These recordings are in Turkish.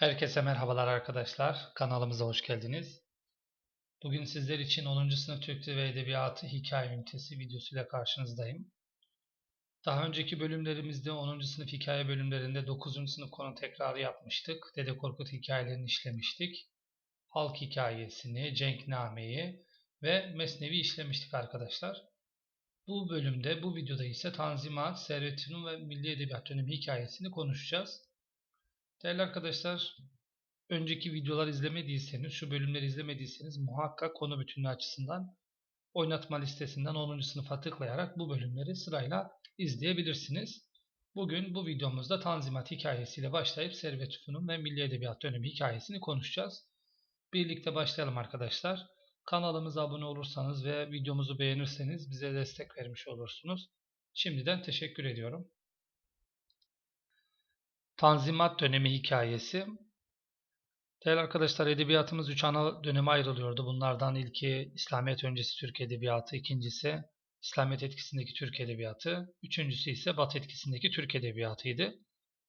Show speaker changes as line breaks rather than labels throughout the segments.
Herkese merhabalar arkadaşlar. Kanalımıza hoş geldiniz. Bugün sizler için 10. sınıf Türk Dili ve Edebiyatı hikaye ünitesi videosuyla karşınızdayım. Daha önceki bölümlerimizde 10. sınıf hikaye bölümlerinde 9. sınıf konu tekrarı yapmıştık. Dede Korkut hikayelerini işlemiştik. Halk hikayesini, Cenkname'yi ve Mesnevi işlemiştik arkadaşlar. Bu bölümde, bu videoda ise Tanzimat, Servet-i ve Milli Edebiyat dönemi hikayesini konuşacağız. Değerli arkadaşlar, önceki videolar izlemediyseniz, şu bölümleri izlemediyseniz muhakkak konu bütünlüğü açısından oynatma listesinden 10. sınıfa tıklayarak bu bölümleri sırayla izleyebilirsiniz. Bugün bu videomuzda Tanzimat hikayesiyle başlayıp Servet Fünun ve Milli Edebiyat dönemi hikayesini konuşacağız. Birlikte başlayalım arkadaşlar. Kanalımıza abone olursanız ve videomuzu beğenirseniz bize destek vermiş olursunuz. Şimdiden teşekkür ediyorum. Tanzimat dönemi hikayesi. Değerli arkadaşlar edebiyatımız üç ana döneme ayrılıyordu. Bunlardan ilki İslamiyet öncesi Türk edebiyatı, ikincisi İslamiyet etkisindeki Türk edebiyatı, üçüncüsü ise Batı etkisindeki Türk edebiyatıydı.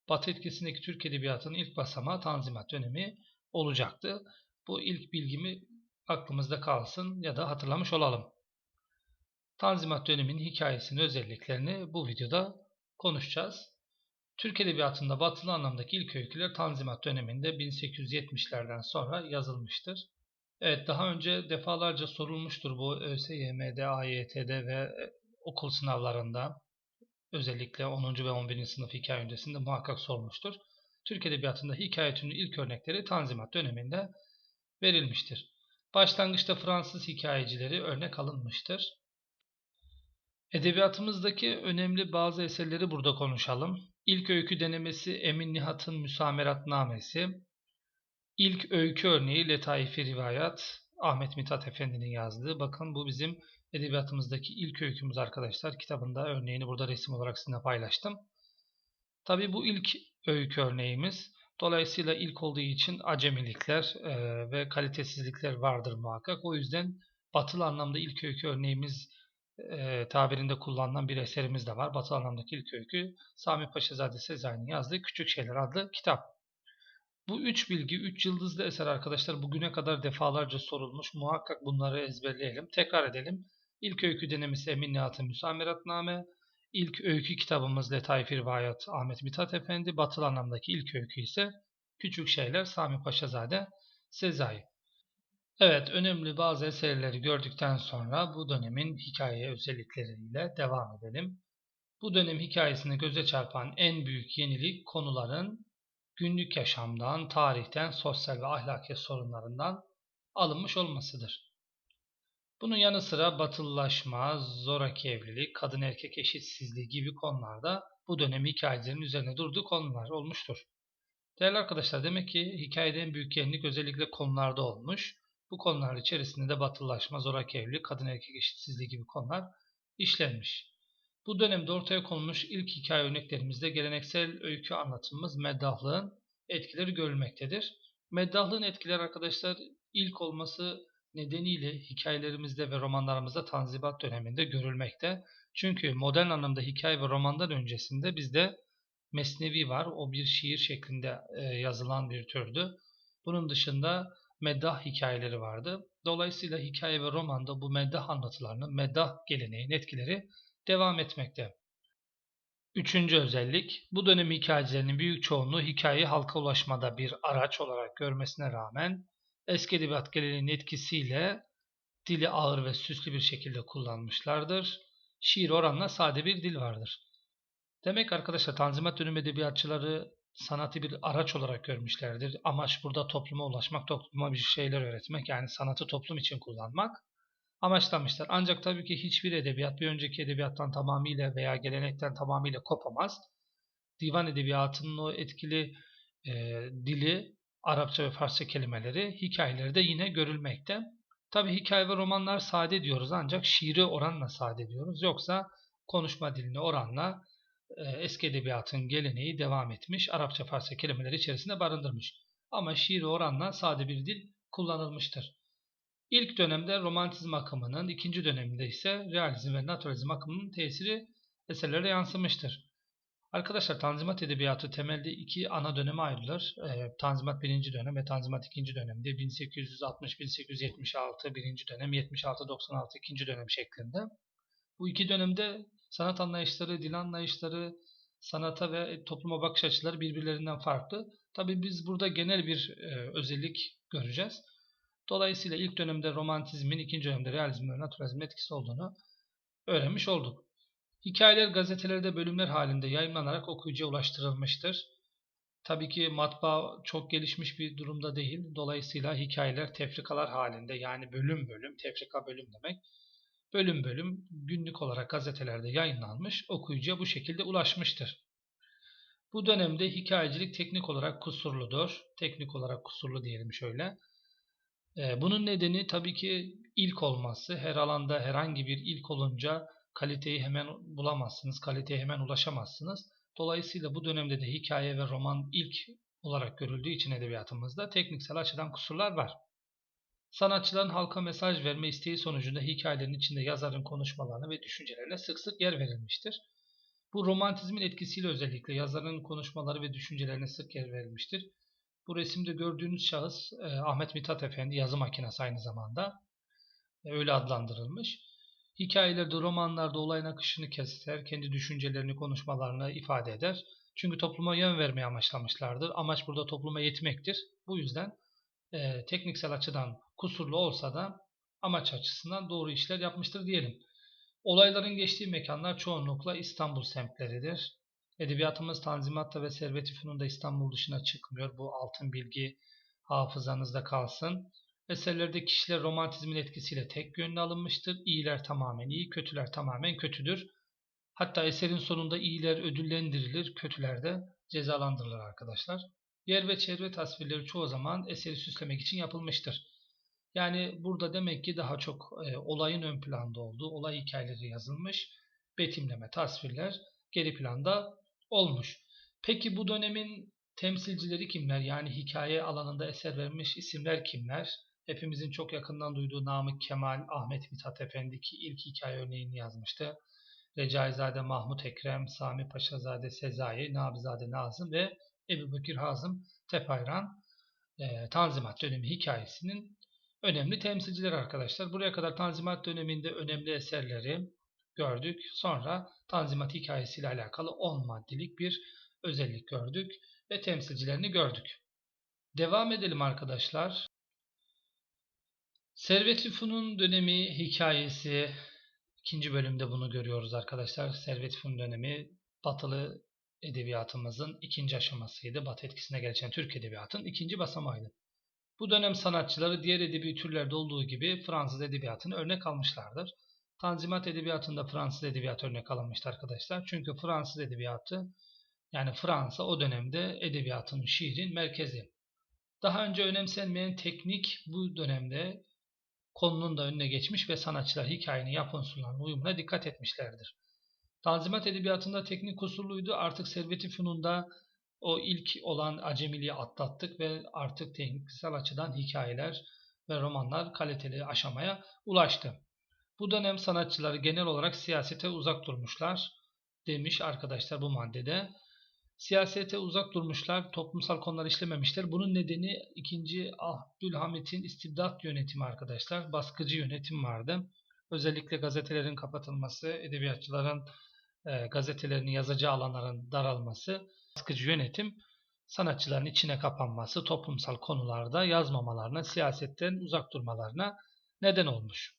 Batı etkisindeki Türk edebiyatının ilk basamağı Tanzimat dönemi olacaktı. Bu ilk bilgimi aklımızda kalsın ya da hatırlamış olalım. Tanzimat döneminin hikayesini, özelliklerini bu videoda konuşacağız. Türk Edebiyatı'nda batılı anlamdaki ilk öyküler Tanzimat döneminde 1870'lerden sonra yazılmıştır. Evet daha önce defalarca sorulmuştur bu ÖSYM'de, AYT'de ve okul sınavlarında özellikle 10. ve 11. sınıf hikaye öncesinde muhakkak sormuştur. Türk Edebiyatı'nda hikaye türünün ilk örnekleri Tanzimat döneminde verilmiştir. Başlangıçta Fransız hikayecileri örnek alınmıştır. Edebiyatımızdaki önemli bazı eserleri burada konuşalım. İlk öykü denemesi Emin Nihat'ın Müsameratnamesi. İlk öykü örneği Letaifi Rivayat Ahmet Mithat Efendi'nin yazdığı. Bakın bu bizim edebiyatımızdaki ilk öykümüz arkadaşlar. Kitabında örneğini burada resim olarak sizinle paylaştım. Tabi bu ilk öykü örneğimiz. Dolayısıyla ilk olduğu için acemilikler ve kalitesizlikler vardır muhakkak. O yüzden batılı anlamda ilk öykü örneğimiz e, tabirinde kullanılan bir eserimiz de var. Batı anlamdaki ilk öykü Sami Paşazade Sezai'nin yazdığı Küçük Şeyler adlı kitap. Bu üç bilgi, üç yıldızlı eser arkadaşlar bugüne kadar defalarca sorulmuş. Muhakkak bunları ezberleyelim. Tekrar edelim. İlk öykü denemesi Emin Nihat'ın Müsameratname. İlk öykü kitabımız Letaif Rivayat Ahmet Mithat Efendi. Batılı anlamdaki ilk öykü ise Küçük Şeyler Sami Paşazade Sezai. Evet, önemli bazı eserleri gördükten sonra bu dönemin hikaye özellikleriyle devam edelim. Bu dönem hikayesinde göze çarpan en büyük yenilik konuların günlük yaşamdan, tarihten, sosyal ve ahlaki sorunlarından alınmış olmasıdır. Bunun yanı sıra batılılaşma, zoraki evlilik, kadın erkek eşitsizliği gibi konularda bu dönem hikayelerinin üzerine durduğu konular olmuştur. Değerli arkadaşlar demek ki hikayede en büyük yenilik özellikle konularda olmuş. Bu konular içerisinde de batılılaşma, zoraki evlilik, kadın erkek eşitsizliği gibi konular işlenmiş. Bu dönemde ortaya konmuş ilk hikaye örneklerimizde geleneksel öykü anlatımımız meddahlığın etkileri görülmektedir. Meddahlığın etkileri arkadaşlar ilk olması nedeniyle hikayelerimizde ve romanlarımızda Tanzibat döneminde görülmekte. Çünkü modern anlamda hikaye ve romandan öncesinde bizde Mesnevi var. O bir şiir şeklinde yazılan bir türdü. Bunun dışında meddah hikayeleri vardı. Dolayısıyla hikaye ve romanda bu meddah anlatılarının, meddah geleneğin etkileri devam etmekte. Üçüncü özellik, bu dönem hikayecilerinin büyük çoğunluğu hikayeyi halka ulaşmada bir araç olarak görmesine rağmen eski edebiyat geleneğinin etkisiyle dili ağır ve süslü bir şekilde kullanmışlardır. Şiir oranla sade bir dil vardır. Demek arkadaşlar Tanzimat dönemi edebiyatçıları sanatı bir araç olarak görmüşlerdir. Amaç burada topluma ulaşmak, topluma bir şeyler öğretmek yani sanatı toplum için kullanmak amaçlamışlar. Ancak tabii ki hiçbir edebiyat bir önceki edebiyattan tamamıyla veya gelenekten tamamıyla kopamaz. Divan edebiyatının o etkili e, dili, Arapça ve Farsça kelimeleri hikayelerde yine görülmekte. Tabii hikaye ve romanlar sade diyoruz ancak şiiri oranla sade diyoruz. Yoksa konuşma dilini oranla eski edebiyatın geleneği devam etmiş. Arapça, Farsça kelimeleri içerisinde barındırmış. Ama şiir oranla sade bir dil kullanılmıştır. İlk dönemde romantizm akımının, ikinci döneminde ise realizm ve naturalizm akımının tesiri eserlere yansımıştır. Arkadaşlar Tanzimat Edebiyatı temelde iki ana döneme ayrılır. Ee, Tanzimat birinci dönem ve Tanzimat ikinci dönemde 1860-1876 birinci dönem, 76-96 ikinci dönem şeklinde. Bu iki dönemde sanat anlayışları, dil anlayışları, sanata ve topluma bakış açıları birbirlerinden farklı. Tabi biz burada genel bir e, özellik göreceğiz. Dolayısıyla ilk dönemde romantizmin, ikinci dönemde realizmin ve naturalizmin etkisi olduğunu öğrenmiş olduk. Hikayeler gazetelerde bölümler halinde yayınlanarak okuyucuya ulaştırılmıştır. Tabii ki matbaa çok gelişmiş bir durumda değil. Dolayısıyla hikayeler tefrikalar halinde yani bölüm bölüm, tefrika bölüm demek. Bölüm bölüm günlük olarak gazetelerde yayınlanmış, okuyucuya bu şekilde ulaşmıştır. Bu dönemde hikayecilik teknik olarak kusurludur. Teknik olarak kusurlu diyelim şöyle. Ee, bunun nedeni tabii ki ilk olması. Her alanda herhangi bir ilk olunca kaliteyi hemen bulamazsınız, kaliteye hemen ulaşamazsınız. Dolayısıyla bu dönemde de hikaye ve roman ilk olarak görüldüğü için edebiyatımızda tekniksel açıdan kusurlar var. Sanatçıların halka mesaj verme isteği sonucunda hikayelerin içinde yazarın konuşmalarına ve düşüncelerine sık sık yer verilmiştir. Bu romantizmin etkisiyle özellikle yazarın konuşmaları ve düşüncelerine sık yer verilmiştir. Bu resimde gördüğünüz şahıs e, Ahmet Mithat Efendi yazı makinesi aynı zamanda. E, öyle adlandırılmış. Hikayelerde, romanlarda olayın akışını keser, kendi düşüncelerini, konuşmalarını ifade eder. Çünkü topluma yön vermeye amaçlamışlardır. Amaç burada topluma yetmektir. Bu yüzden e, tekniksel açıdan kusurlu olsa da amaç açısından doğru işler yapmıştır diyelim. Olayların geçtiği mekanlar çoğunlukla İstanbul semtleridir. Edebiyatımız Tanzimat'ta ve Servet-i Fünun'da İstanbul dışına çıkmıyor. Bu altın bilgi hafızanızda kalsın. Eserlerde kişiler romantizmin etkisiyle tek yönlü alınmıştır. İyiler tamamen iyi, kötüler tamamen kötüdür. Hatta eserin sonunda iyiler ödüllendirilir, kötüler de cezalandırılır arkadaşlar. Yer ve çevre tasvirleri çoğu zaman eseri süslemek için yapılmıştır. Yani burada demek ki daha çok e, olayın ön planda olduğu, olay hikayeleri yazılmış, betimleme, tasvirler geri planda olmuş. Peki bu dönemin temsilcileri kimler? Yani hikaye alanında eser vermiş isimler kimler? Hepimizin çok yakından duyduğu Namık Kemal, Ahmet Mithat Efendi ki ilk hikaye örneğini yazmıştı. Recaizade Mahmut Ekrem, Sami Paşazade Sezai, Nabizade Nazım ve Ebu Bekir Hazım Tepayran e, Tanzimat dönemi hikayesinin önemli temsilcileri arkadaşlar. Buraya kadar Tanzimat döneminde önemli eserleri gördük. Sonra Tanzimat hikayesiyle alakalı 10 maddelik bir özellik gördük ve temsilcilerini gördük. Devam edelim arkadaşlar. Servet-i Fünun dönemi hikayesi ikinci bölümde bunu görüyoruz arkadaşlar. Servet-i Fünun dönemi batılı edebiyatımızın ikinci aşamasıydı. Batı etkisine geçen Türk edebiyatın ikinci basamağıydı. Bu dönem sanatçıları diğer edebi türlerde olduğu gibi Fransız edebiyatını örnek almışlardır. Tanzimat edebiyatında Fransız edebiyatı örnek alınmıştı arkadaşlar. Çünkü Fransız edebiyatı yani Fransa o dönemde edebiyatın, şiirin merkezi. Daha önce önemsenmeyen teknik bu dönemde konunun da önüne geçmiş ve sanatçılar hikayenin yap unsurlarının uyumuna dikkat etmişlerdir. Tanzimat edebiyatında teknik kusurluydu. Artık Servet-i Fünun'da o ilk olan acemiliği atlattık ve artık tekniksel açıdan hikayeler ve romanlar kaliteli aşamaya ulaştı. Bu dönem sanatçıları genel olarak siyasete uzak durmuşlar demiş arkadaşlar bu maddede. Siyasete uzak durmuşlar, toplumsal konular işlememişler. Bunun nedeni 2. Abdülhamit'in istibdat yönetimi arkadaşlar. Baskıcı yönetim vardı. Özellikle gazetelerin kapatılması, edebiyatçıların e, gazetelerini yazacağı alanların daralması, baskıcı yönetim, sanatçıların içine kapanması, toplumsal konularda yazmamalarına, siyasetten uzak durmalarına neden olmuş.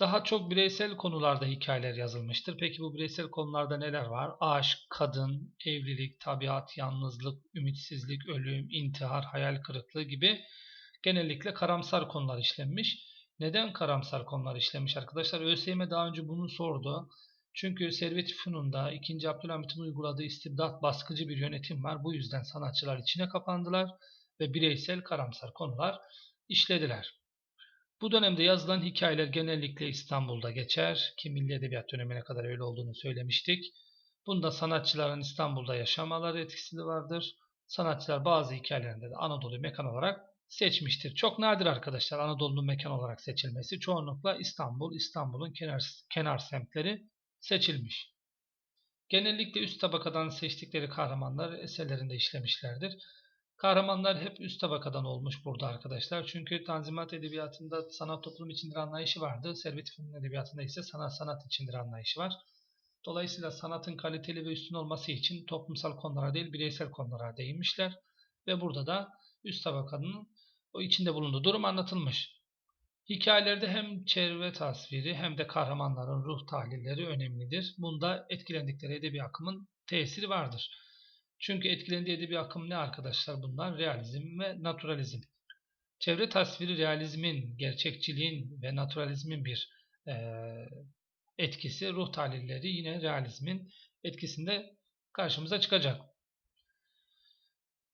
Daha çok bireysel konularda hikayeler yazılmıştır. Peki bu bireysel konularda neler var? Aşk, kadın, evlilik, tabiat, yalnızlık, ümitsizlik, ölüm, intihar, hayal kırıklığı gibi genellikle karamsar konular işlenmiş. Neden karamsar konular işlenmiş arkadaşlar? ÖSYM daha önce bunu sordu. Çünkü Servet-i Fünun'da 2. Abdülhamit'in uyguladığı istibdat baskıcı bir yönetim var. Bu yüzden sanatçılar içine kapandılar ve bireysel karamsar konular işlediler. Bu dönemde yazılan hikayeler genellikle İstanbul'da geçer ki Milli Edebiyat dönemine kadar öyle olduğunu söylemiştik. Bunda sanatçıların İstanbul'da yaşamaları etkisi de vardır. Sanatçılar bazı hikayelerinde de Anadolu mekan olarak seçmiştir. Çok nadir arkadaşlar Anadolu'nun mekan olarak seçilmesi. Çoğunlukla İstanbul, İstanbul'un kenar, kenar semtleri seçilmiş. Genellikle üst tabakadan seçtikleri kahramanlar eserlerinde işlemişlerdir. Kahramanlar hep üst tabakadan olmuş burada arkadaşlar. Çünkü Tanzimat Edebiyatı'nda sanat toplum içindir anlayışı vardı. Servet Fünun Edebiyatı'nda ise sanat sanat içindir anlayışı var. Dolayısıyla sanatın kaliteli ve üstün olması için toplumsal konulara değil bireysel konulara değinmişler. Ve burada da üst tabakanın o içinde bulunduğu durum anlatılmış. Hikayelerde hem çevre tasviri hem de kahramanların ruh tahlilleri önemlidir. Bunda etkilendikleri edebi akımın tesiri vardır. Çünkü etkilendiği edebi akım ne arkadaşlar bunlar? Realizm ve naturalizm. Çevre tasviri realizmin, gerçekçiliğin ve naturalizmin bir e, etkisi. Ruh tahlilleri yine realizmin etkisinde karşımıza çıkacak.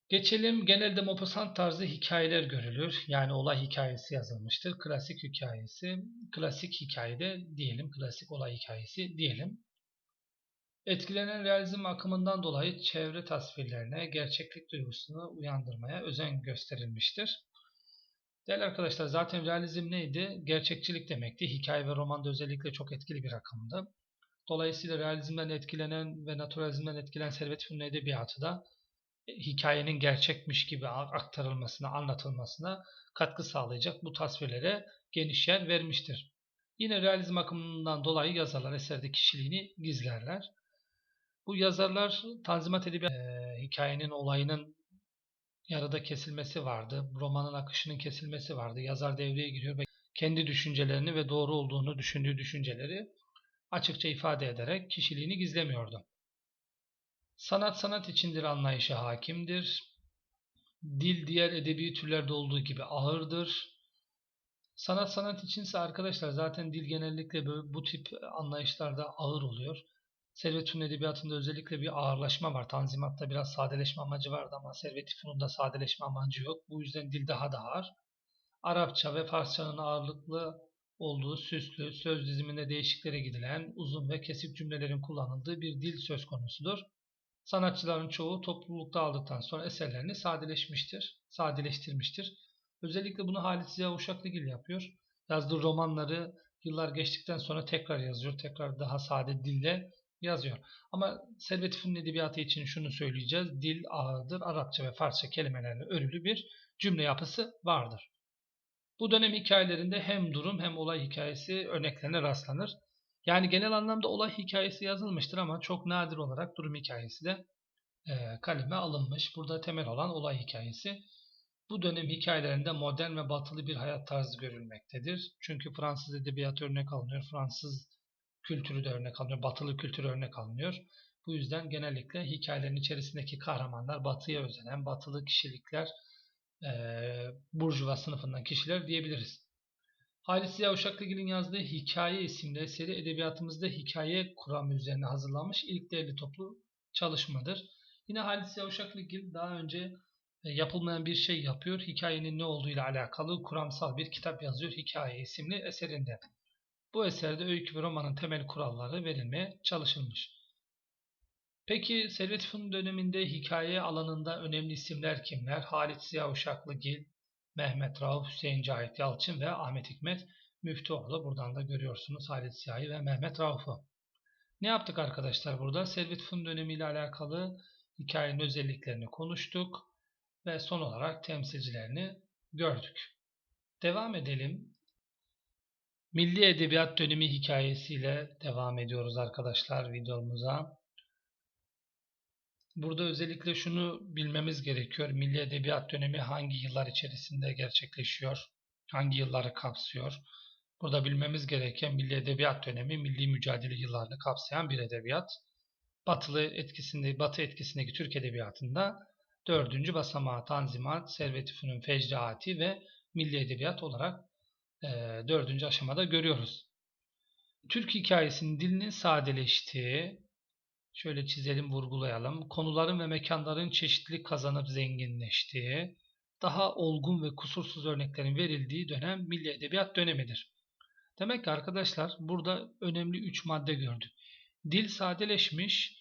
Geçelim genelde Maupassant tarzı hikayeler görülür. Yani olay hikayesi yazılmıştır. Klasik hikayesi, klasik hikayede diyelim, klasik olay hikayesi diyelim. Etkilenen realizm akımından dolayı çevre tasvirlerine gerçeklik duygusunu uyandırmaya özen gösterilmiştir. Değerli arkadaşlar zaten realizm neydi? Gerçekçilik demekti. Hikaye ve romanda özellikle çok etkili bir akımdı. Dolayısıyla realizmden etkilenen ve naturalizmden etkilenen Servet Fünun Edebiyatı da hikayenin gerçekmiş gibi aktarılmasına, anlatılmasına katkı sağlayacak bu tasvirlere geniş yer vermiştir. Yine realizm akımından dolayı yazarlar eserde kişiliğini gizlerler. Bu yazarlar Tanzimat Edebiyat e, hikayenin olayının yarıda kesilmesi vardı. Romanın akışının kesilmesi vardı. Yazar devreye giriyor ve kendi düşüncelerini ve doğru olduğunu düşündüğü düşünceleri açıkça ifade ederek kişiliğini gizlemiyordu. Sanat sanat içindir anlayışı hakimdir. Dil diğer edebi türlerde olduğu gibi ağırdır. Sanat sanat içinse arkadaşlar zaten dil genellikle böyle bu tip anlayışlarda ağır oluyor. Servet Fünun Edebiyatı'nda özellikle bir ağırlaşma var. Tanzimat'ta biraz sadeleşme amacı vardı ama Servet Fünun'da sadeleşme amacı yok. Bu yüzden dil daha da ağır. Arapça ve Farsçanın ağırlıklı olduğu süslü, söz diziminde değişiklere gidilen, uzun ve kesik cümlelerin kullanıldığı bir dil söz konusudur. Sanatçıların çoğu toplulukta aldıktan sonra eserlerini sadeleşmiştir, sadeleştirmiştir. Özellikle bunu Halit Ziya Uşaklıgil yapıyor. Yazdığı romanları yıllar geçtikten sonra tekrar yazıyor. Tekrar daha sade dille yazıyor. Ama Servet Fünun Edebiyatı için şunu söyleyeceğiz. Dil ağırdır. Arapça ve Farsça kelimelerle örülü bir cümle yapısı vardır. Bu dönem hikayelerinde hem durum hem olay hikayesi örneklerine rastlanır. Yani genel anlamda olay hikayesi yazılmıştır ama çok nadir olarak durum hikayesi de e, kaleme alınmış. Burada temel olan olay hikayesi. Bu dönem hikayelerinde modern ve batılı bir hayat tarzı görülmektedir. Çünkü Fransız edebiyatı örnek alınıyor, Fransız kültürü de örnek alınıyor, batılı kültürü örnek alınıyor. Bu yüzden genellikle hikayelerin içerisindeki kahramanlar batıya özenen, batılı kişilikler, e, burjuva sınıfından kişiler diyebiliriz. Halis Ziya Uşaklıgil'in yazdığı Hikaye isimli eseri edebiyatımızda hikaye kuramı üzerine hazırlanmış ilk değerli toplu çalışmadır. Yine Halis Ziya Uşaklıgil daha önce e, yapılmayan bir şey yapıyor. Hikayenin ne olduğuyla alakalı kuramsal bir kitap yazıyor Hikaye isimli eserinde. Bu eserde öykü ve romanın temel kuralları verilmeye çalışılmış. Peki Servet Fünun döneminde hikaye alanında önemli isimler kimler? Halit Ziya Uşaklıgil, Mehmet Rauf, Hüseyin Cahit Yalçın ve Ahmet Hikmet Müftüoğlu. Buradan da görüyorsunuz Halit Ziyahi ve Mehmet Rauf'u. Ne yaptık arkadaşlar burada? Servet Fünun dönemiyle alakalı hikayenin özelliklerini konuştuk ve son olarak temsilcilerini gördük. Devam edelim. Milli Edebiyat dönemi hikayesiyle devam ediyoruz arkadaşlar videomuza. Burada özellikle şunu bilmemiz gerekiyor. Milli Edebiyat dönemi hangi yıllar içerisinde gerçekleşiyor? Hangi yılları kapsıyor? Burada bilmemiz gereken Milli Edebiyat dönemi milli mücadele yıllarını kapsayan bir edebiyat. Batılı etkisinde, Batı etkisindeki Türk Edebiyatı'nda dördüncü basamağı Tanzimat, Servet-i Fünun Fecraati ve Milli Edebiyat olarak e, dördüncü aşamada görüyoruz. Türk hikayesinin dilinin sadeleştiği, şöyle çizelim, vurgulayalım. Konuların ve mekanların çeşitlilik kazanıp zenginleştiği, daha olgun ve kusursuz örneklerin verildiği dönem milli edebiyat dönemidir. Demek ki arkadaşlar burada önemli 3 madde gördük. Dil sadeleşmiş,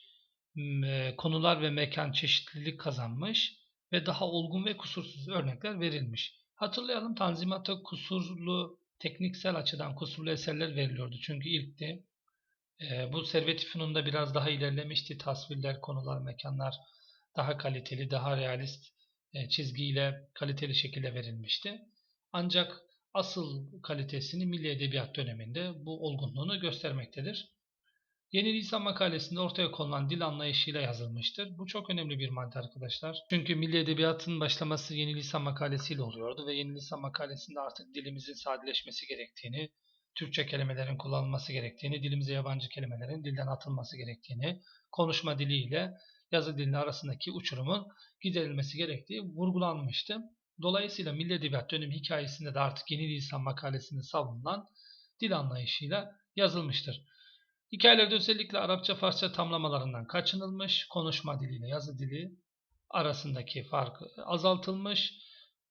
konular ve mekan çeşitlilik kazanmış ve daha olgun ve kusursuz örnekler verilmiş. Hatırlayalım Tanzimat'a kusurlu, tekniksel açıdan kusurlu eserler veriliyordu. Çünkü ilk de E, bu Servet-i biraz daha ilerlemişti. Tasvirler, konular, mekanlar daha kaliteli, daha realist e, çizgiyle kaliteli şekilde verilmişti. Ancak asıl kalitesini Milli Edebiyat döneminde bu olgunluğunu göstermektedir. Yeni lisan makalesinde ortaya konulan dil anlayışıyla yazılmıştır. Bu çok önemli bir madde arkadaşlar. Çünkü milli edebiyatın başlaması yeni lisan makalesiyle oluyordu ve yeni lisan makalesinde artık dilimizin sadeleşmesi gerektiğini, Türkçe kelimelerin kullanılması gerektiğini, dilimize yabancı kelimelerin dilden atılması gerektiğini, konuşma diliyle yazı dilini arasındaki uçurumun giderilmesi gerektiği vurgulanmıştı. Dolayısıyla Milli Edebiyat dönemi hikayesinde de artık yeni lisan makalesinde savunulan dil anlayışıyla yazılmıştır. Hikayelerde özellikle Arapça-Farsça tamlamalarından kaçınılmış, konuşma diliyle yazı dili arasındaki fark azaltılmış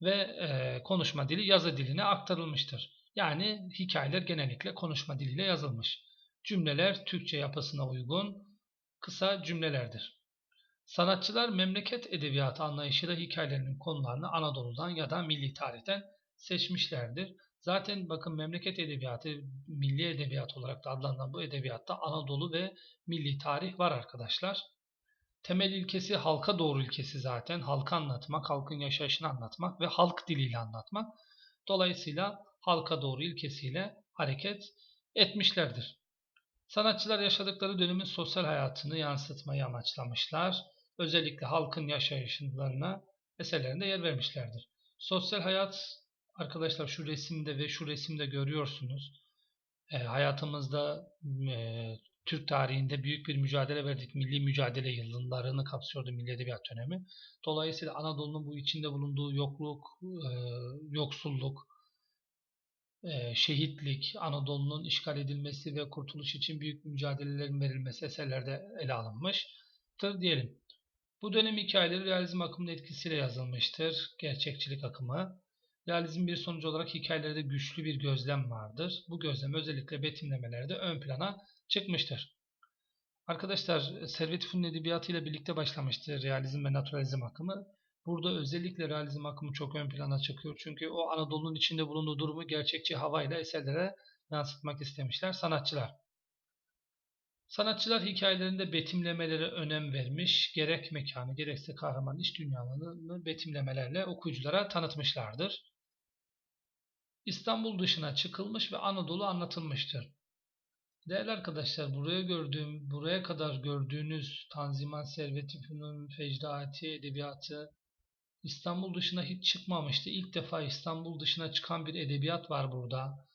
ve e, konuşma dili yazı diline aktarılmıştır. Yani hikayeler genellikle konuşma diliyle yazılmış. Cümleler Türkçe yapısına uygun kısa cümlelerdir. Sanatçılar memleket edebiyatı anlayışıyla hikayelerinin konularını Anadolu'dan ya da milli tarihten seçmişlerdir. Zaten bakın memleket edebiyatı, milli edebiyat olarak da adlandırılan bu edebiyatta Anadolu ve milli tarih var arkadaşlar. Temel ilkesi halka doğru ilkesi zaten. Halka anlatmak, halkın yaşayışını anlatmak ve halk diliyle anlatmak. Dolayısıyla halka doğru ilkesiyle hareket etmişlerdir. Sanatçılar yaşadıkları dönemin sosyal hayatını yansıtmayı amaçlamışlar. Özellikle halkın yaşayışlarına eserlerinde yer vermişlerdir. Sosyal hayat arkadaşlar şu resimde ve şu resimde görüyorsunuz. E, hayatımızda e, Türk tarihinde büyük bir mücadele verdik. Milli mücadele yıllarını kapsıyordu Milli Edebiyat dönemi. Dolayısıyla Anadolu'nun bu içinde bulunduğu yokluk, e, yoksulluk, şehitlik, Anadolu'nun işgal edilmesi ve kurtuluş için büyük mücadelelerin verilmesi eserlerde ele alınmıştır diyelim. Bu dönem hikayeleri realizm akımının etkisiyle yazılmıştır. Gerçekçilik akımı. Realizm bir sonucu olarak hikayelerde güçlü bir gözlem vardır. Bu gözlem özellikle betimlemelerde ön plana çıkmıştır. Arkadaşlar Servet Fünun Edebiyatı ile birlikte başlamıştır realizm ve naturalizm akımı. Burada özellikle realizm akımı çok ön plana çıkıyor. Çünkü o Anadolu'nun içinde bulunduğu durumu gerçekçi havayla eserlere yansıtmak istemişler sanatçılar. Sanatçılar hikayelerinde betimlemelere önem vermiş, gerek mekanı gerekse kahramanın iç dünyalarını betimlemelerle okuyuculara tanıtmışlardır. İstanbul dışına çıkılmış ve Anadolu anlatılmıştır. Değerli arkadaşlar buraya gördüğüm, buraya kadar gördüğünüz Tanzimat Servet-i Fünun, Fecraati Edebiyatı İstanbul dışına hiç çıkmamıştı. İlk defa İstanbul dışına çıkan bir edebiyat var burada.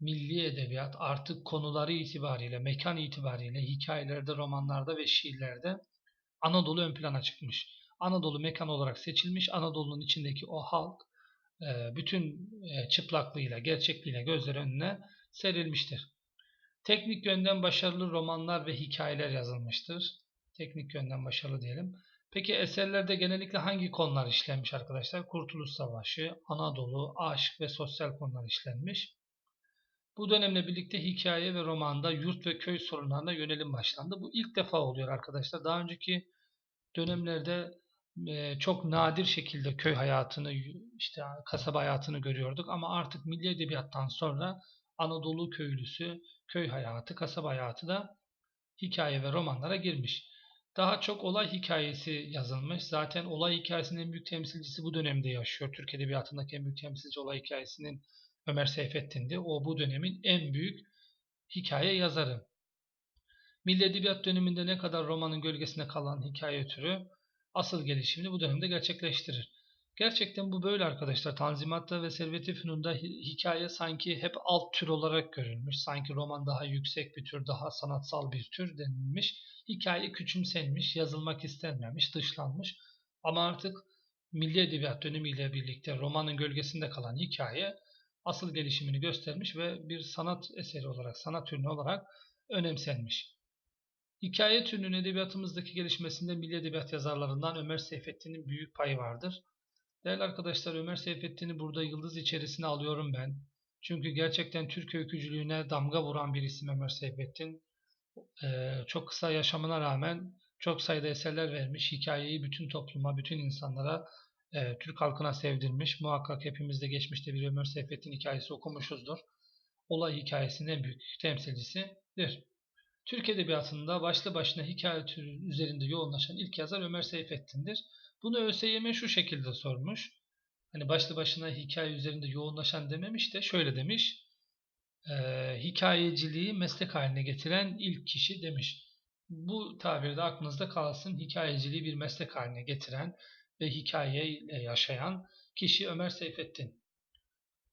Milli edebiyat artık konuları itibariyle, mekan itibariyle hikayelerde, romanlarda ve şiirlerde Anadolu ön plana çıkmış. Anadolu mekan olarak seçilmiş. Anadolu'nun içindeki o halk e, bütün e, çıplaklığıyla, gerçekliğiyle gözler önüne serilmiştir. Teknik yönden başarılı romanlar ve hikayeler yazılmıştır. Teknik yönden başarılı diyelim. Peki eserlerde genellikle hangi konular işlenmiş arkadaşlar? Kurtuluş Savaşı, Anadolu, aşk ve sosyal konular işlenmiş. Bu dönemle birlikte hikaye ve romanda yurt ve köy sorunlarına yönelim başlandı. Bu ilk defa oluyor arkadaşlar. Daha önceki dönemlerde e, çok nadir şekilde köy hayatını, işte kasaba hayatını görüyorduk ama artık milli edebiyattan sonra Anadolu köylüsü, köy hayatı, kasaba hayatı da hikaye ve romanlara girmiş. Daha çok olay hikayesi yazılmış. Zaten olay hikayesinin en büyük temsilcisi bu dönemde yaşıyor. Türk Edebiyatı'ndaki en büyük temsilci olay hikayesinin Ömer Seyfettin'di. O bu dönemin en büyük hikaye yazarı. Milli Edebiyat döneminde ne kadar romanın gölgesinde kalan hikaye türü asıl gelişimini bu dönemde gerçekleştirir. Gerçekten bu böyle arkadaşlar. Tanzimat'ta ve Servet-i Fünun'da hikaye sanki hep alt tür olarak görülmüş. Sanki roman daha yüksek bir tür, daha sanatsal bir tür denilmiş. Hikaye küçümsenmiş, yazılmak istenmemiş, dışlanmış. Ama artık Milli Edebiyat dönemiyle birlikte romanın gölgesinde kalan hikaye asıl gelişimini göstermiş ve bir sanat eseri olarak, sanat ürünü olarak önemsenmiş. Hikaye türünün edebiyatımızdaki gelişmesinde milli edebiyat yazarlarından Ömer Seyfettin'in büyük payı vardır. Değerli arkadaşlar Ömer Seyfettin'i burada yıldız içerisine alıyorum ben. Çünkü gerçekten Türk öykücülüğüne damga vuran bir isim Ömer Seyfettin. Ee, çok kısa yaşamına rağmen çok sayıda eserler vermiş. Hikayeyi bütün topluma, bütün insanlara, e, Türk halkına sevdirmiş. Muhakkak hepimiz de geçmişte bir Ömer Seyfettin hikayesi okumuşuzdur. Olay hikayesinin en büyük temsilcisidir. Türk Edebiyatı'nda başlı başına hikaye türü üzerinde yoğunlaşan ilk yazar Ömer Seyfettin'dir. Bunu ÖSYM şu şekilde sormuş. Hani başlı başına hikaye üzerinde yoğunlaşan dememiş de şöyle demiş. E, hikayeciliği meslek haline getiren ilk kişi demiş. Bu tabirde aklınızda kalsın. Hikayeciliği bir meslek haline getiren ve hikayeyle yaşayan kişi Ömer Seyfettin.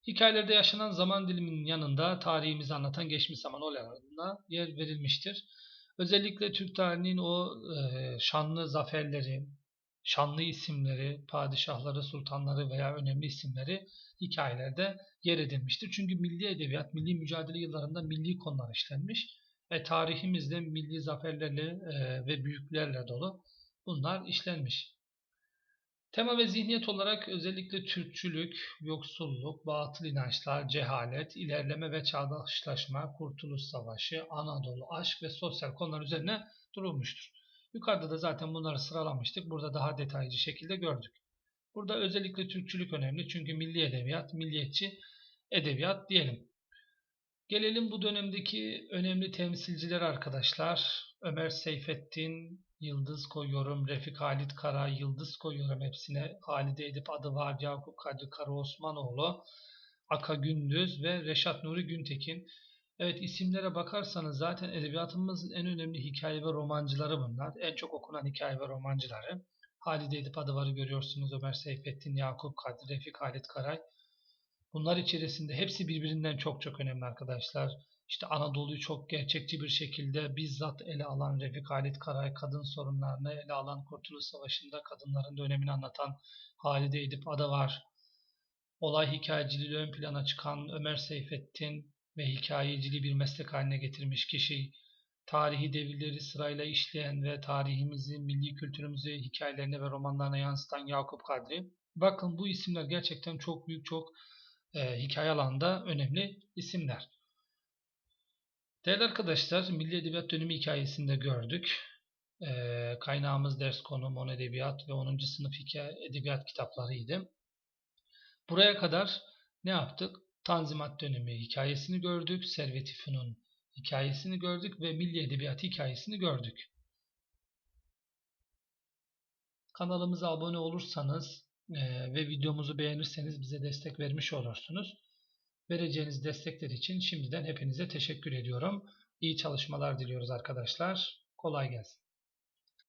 Hikayelerde yaşanan zaman diliminin yanında tarihimizi anlatan geçmiş zaman olaylarına yer verilmiştir. Özellikle Türk tarihinin o e, şanlı zaferleri, şanlı isimleri, padişahları, sultanları veya önemli isimleri hikayelerde yer edilmiştir. Çünkü milli edebiyat, milli mücadele yıllarında milli konular işlenmiş ve tarihimizde milli zaferlerle e, ve büyüklerle dolu bunlar işlenmiş. Tema ve zihniyet olarak özellikle Türkçülük, yoksulluk, batıl inançlar, cehalet, ilerleme ve çağdaşlaşma, kurtuluş savaşı, Anadolu, aşk ve sosyal konular üzerine durulmuştur. Yukarıda da zaten bunları sıralamıştık. Burada daha detaylıca şekilde gördük. Burada özellikle Türkçülük önemli çünkü milli edebiyat, milliyetçi edebiyat diyelim. Gelelim bu dönemdeki önemli temsilciler arkadaşlar. Ömer Seyfettin, Yıldız koyuyorum. Refik Halit Kara, Yıldız koyuyorum hepsine. Halide Edip adı var. Yakup Kadri Kara Osmanoğlu, Aka Gündüz ve Reşat Nuri Güntekin. Evet isimlere bakarsanız zaten edebiyatımızın en önemli hikaye ve romancıları bunlar. En çok okunan hikaye ve romancıları. Halide Edip Adıvar'ı görüyorsunuz. Ömer Seyfettin, Yakup Kadri, Refik Halit Karay. Bunlar içerisinde hepsi birbirinden çok çok önemli arkadaşlar. İşte Anadolu'yu çok gerçekçi bir şekilde bizzat ele alan Refik Halit Karay, kadın sorunlarını ele alan Kurtuluş Savaşı'nda kadınların da anlatan Halide Edip Ada var. Olay hikayeciliği ön plana çıkan Ömer Seyfettin ve hikayeciliği bir meslek haline getirmiş kişi, tarihi devirleri sırayla işleyen ve tarihimizi, milli kültürümüzü hikayelerine ve romanlarına yansıtan Yakup Kadri. Bakın bu isimler gerçekten çok büyük, çok e, hikaye alanında önemli isimler. Değerli arkadaşlar, Milli Edebiyat Dönemi hikayesinde gördük. Ee, kaynağımız ders konu Mon Edebiyat ve 10. sınıf hikaye edebiyat kitaplarıydı. Buraya kadar ne yaptık? Tanzimat dönemi hikayesini gördük, Servet-i Fünun hikayesini gördük ve Milli Edebiyat hikayesini gördük. Kanalımıza abone olursanız e, ve videomuzu beğenirseniz bize destek vermiş olursunuz. Vereceğiniz destekler için şimdiden hepinize teşekkür ediyorum. İyi çalışmalar diliyoruz arkadaşlar. Kolay gelsin.